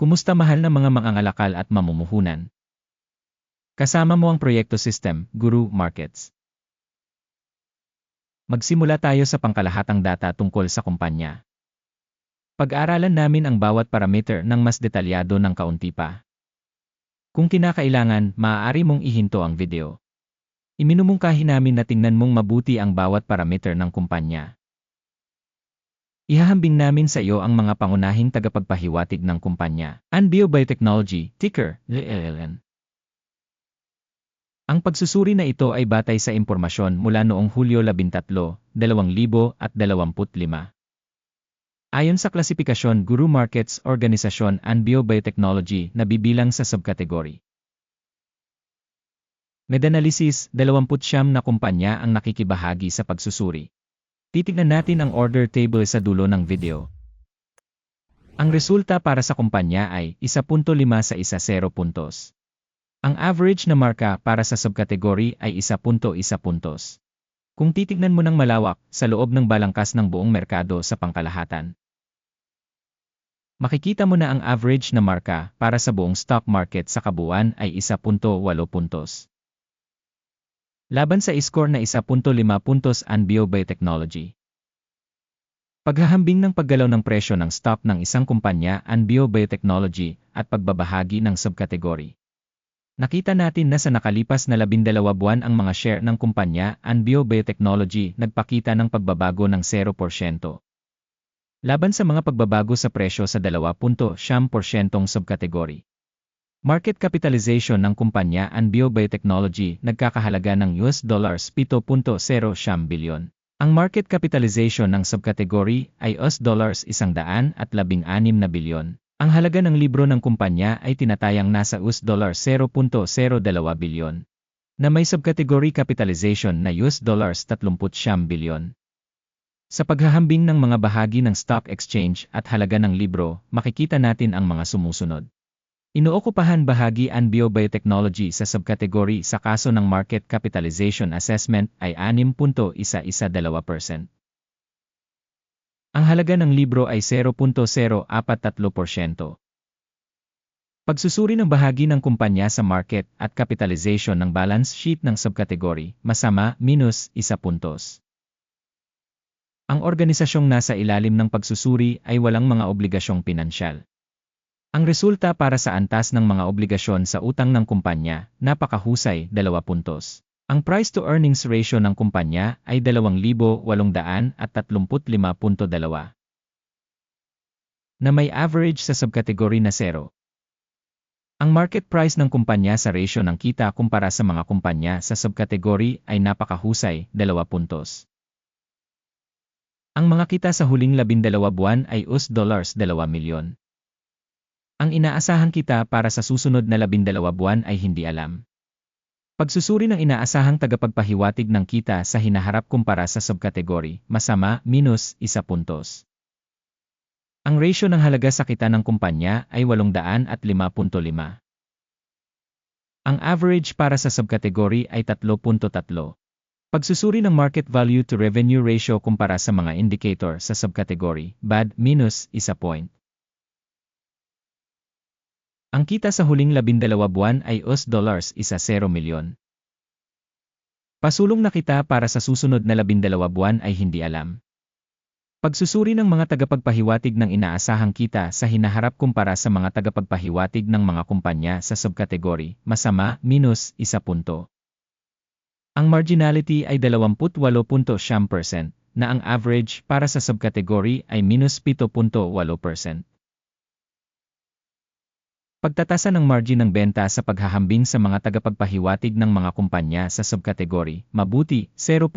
Kumusta mahal na mga mangangalakal at mamumuhunan? Kasama mo ang Proyekto System, Guru Markets. Magsimula tayo sa pangkalahatang data tungkol sa kumpanya. Pag-aaralan namin ang bawat parameter ng mas detalyado ng kaunti pa. Kung kinakailangan, maaari mong ihinto ang video. Iminumungkahi namin na tingnan mong mabuti ang bawat parameter ng kumpanya. Ihahambing namin sa iyo ang mga pangunahing tagapagpahiwatig ng kumpanya. Anbio Biotechnology, ticker, LLN. Ang pagsusuri na ito ay batay sa impormasyon mula noong Hulyo 13, 2025. Ayon sa klasifikasyon Guru Markets Organisasyon Anbio Biotechnology na bibilang sa subkategory. Meta-analysis, 29 na kumpanya ang nakikibahagi sa pagsusuri. Titignan natin ang order table sa dulo ng video. Ang resulta para sa kumpanya ay 1.5 sa 1.0 puntos. Ang average na marka para sa subkategory ay 1.1 puntos. Kung titignan mo ng malawak sa loob ng balangkas ng buong merkado sa pangkalahatan, makikita mo na ang average na marka para sa buong stock market sa kabuuan ay 1.8 puntos. Laban sa score na 1.5 puntos Anbio Biotechnology. Paghahambing ng paggalaw ng presyo ng stock ng isang kumpanya Anbio Biotechnology at pagbabahagi ng subkategory. Nakita natin na sa nakalipas na 12 buwan ang mga share ng kumpanya Anbio Biotechnology nagpakita ng pagbabago ng 0%. Laban sa mga pagbabago sa presyo sa 2.7% subkategory. Market capitalization ng kumpanya Anbio Biotechnology nagkakahalaga ng US dollars 7.0 bilyon. Ang market capitalization ng subkategory ay US dollars 116 na bilyon. Ang halaga ng libro ng kumpanya ay tinatayang nasa US dollars 0.02 bilyon. Na may subkategory capitalization na US dollars 30 bilyon. Sa paghahambing ng mga bahagi ng stock exchange at halaga ng libro, makikita natin ang mga sumusunod. Inookupahan bahagi ang biobiotechnology sa subkategory sa kaso ng market capitalization assessment ay 6.112%. Ang halaga ng libro ay 0.043%. Pagsusuri ng bahagi ng kumpanya sa market at capitalization ng balance sheet ng subkategory, masama, minus, isa puntos. Ang organisasyong nasa ilalim ng pagsusuri ay walang mga obligasyong pinansyal. Ang resulta para sa antas ng mga obligasyon sa utang ng kumpanya, napakahusay, 2 puntos. Ang price-to-earnings ratio ng kumpanya ay 2,835.2 na may average sa subkategory na 0. Ang market price ng kumpanya sa ratio ng kita kumpara sa mga kumpanya sa subkategory ay napakahusay, 2 puntos. Ang mga kita sa huling 12 buwan ay US dollars 2 milyon. Ang inaasahan kita para sa susunod na labindalawa buwan ay hindi alam. Pagsusuri ng inaasahang tagapagpahiwatig ng kita sa hinaharap kumpara sa subkategory, masama, minus, isa puntos. Ang ratio ng halaga sa kita ng kumpanya ay 805.5. Ang average para sa subkategory ay 3.3. Pagsusuri ng market value to revenue ratio kumpara sa mga indicator sa subkategory, bad, minus, isa point. Ang kita sa huling labindalawa buwan ay US dollars isa 0 milyon. Pasulong na kita para sa susunod na labindalawa buwan ay hindi alam. Pagsusuri ng mga tagapagpahiwatig ng inaasahang kita sa hinaharap kumpara sa mga tagapagpahiwatig ng mga kumpanya sa subkategory, masama, minus, isa punto. Ang marginality ay 28.7% na ang average para sa subkategory ay minus 7.8%. Pagtatasa ng margin ng benta sa paghahambing sa mga tagapagpahiwatig ng mga kumpanya sa subkategory, mabuti, 0.5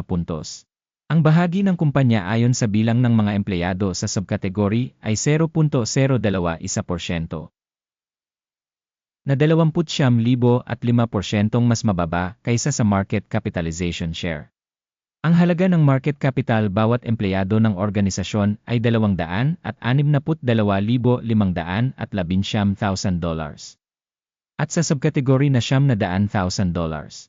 puntos. Ang bahagi ng kumpanya ayon sa bilang ng mga empleyado sa subkategory ay 0.021%. Na 29,000 at 5% mas mababa kaysa sa market capitalization share. Ang halaga ng market capital bawat empleyado ng organisasyon ay 200 at 62,500 at 11,000 dollars. At sa subkategory na siyam na daan thousand dollars.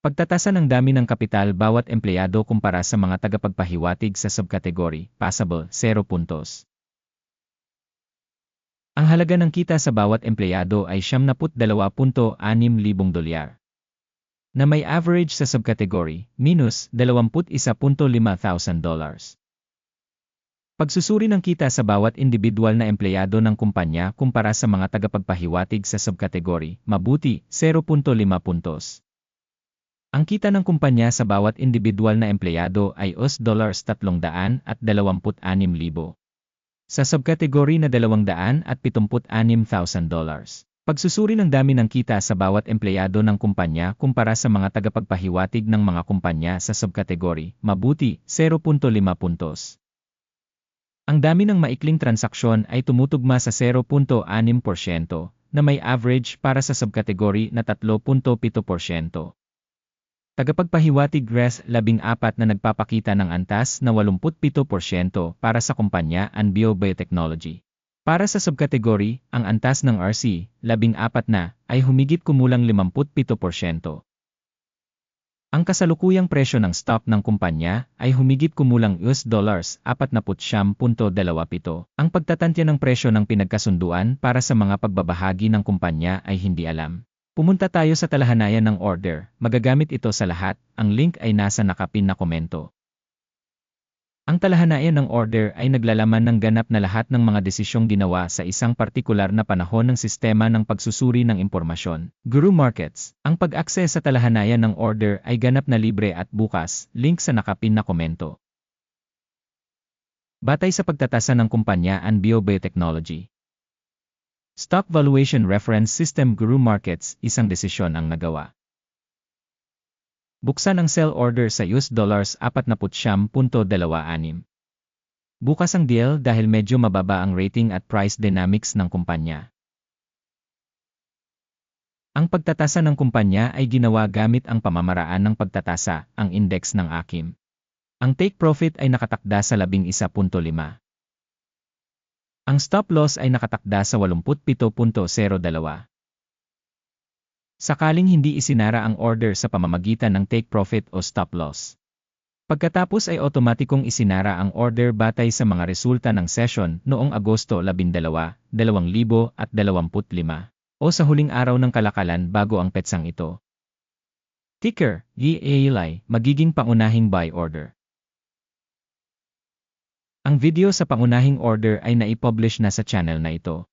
Pagtatasa ng dami ng kapital bawat empleyado kumpara sa mga tagapagpahiwatig sa subkategory, passable, 0 puntos. Ang halaga ng kita sa bawat empleyado ay 72.6 libong dolyar. Na may average sa subcategory, minus 21.5 thousand dollars. Pagsusuri ng kita sa bawat individual na empleyado ng kumpanya kumpara sa mga tagapagpahiwatig sa subkategory, mabuti, 0.5 puntos. Ang kita ng kumpanya sa bawat individual na empleyado ay US dollars 300 at 26,000. Sa subkategory na 200 at 76,000 dollars. Pagsusuri ng dami ng kita sa bawat empleyado ng kumpanya kumpara sa mga tagapagpahiwatig ng mga kumpanya sa subkategory, mabuti, 0.5 puntos. Ang dami ng maikling transaksyon ay tumutugma sa 0.6% na may average para sa subkategory na 3.7%. Tagapagpahiwatig RES 14 na nagpapakita ng antas na 87% para sa kumpanya Anbio Biotechnology. Para sa subkategory, ang antas ng RC, 14 na, ay humigit kumulang 57%. Ang kasalukuyang presyo ng stock ng kumpanya ay humigit kumulang US dollars 49.27. Ang pagtatantya ng presyo ng pinagkasunduan para sa mga pagbabahagi ng kumpanya ay hindi alam. Pumunta tayo sa talahanayan ng order, magagamit ito sa lahat, ang link ay nasa nakapin na komento. Ang talahanayan ng order ay naglalaman ng ganap na lahat ng mga desisyong ginawa sa isang partikular na panahon ng sistema ng pagsusuri ng impormasyon. Guru Markets, ang pag-access sa talahanayan ng order ay ganap na libre at bukas, link sa nakapin na komento. Batay sa pagtatasa ng kumpanya Anbio Biotechnology. Stock Valuation Reference System Guru Markets, isang desisyon ang nagawa. Buksan ang sell order sa US dollars 49.26. Bukas ang deal dahil medyo mababa ang rating at price dynamics ng kumpanya. Ang pagtatasa ng kumpanya ay ginawa gamit ang pamamaraan ng pagtatasa, ang index ng AKIM. Ang take profit ay nakatakda sa 11.5. Ang stop loss ay nakatakda sa 87.02. Sakaling hindi isinara ang order sa pamamagitan ng take profit o stop loss. Pagkatapos ay otomatikong isinara ang order batay sa mga resulta ng session noong Agosto 12, 2025 o sa huling araw ng kalakalan bago ang petsang ito. Ticker, GALI, magiging pangunahing buy order. Ang video sa pangunahing order ay naipublish na sa channel na ito.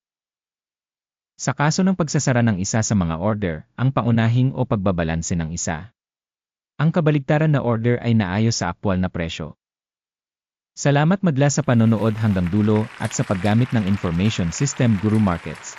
Sa kaso ng pagsasara ng isa sa mga order, ang paunahing o pagbabalanse ng isa. Ang kabaligtaran na order ay naayos sa aktwal na presyo. Salamat madla sa panonood hanggang dulo at sa paggamit ng Information System Guru Markets.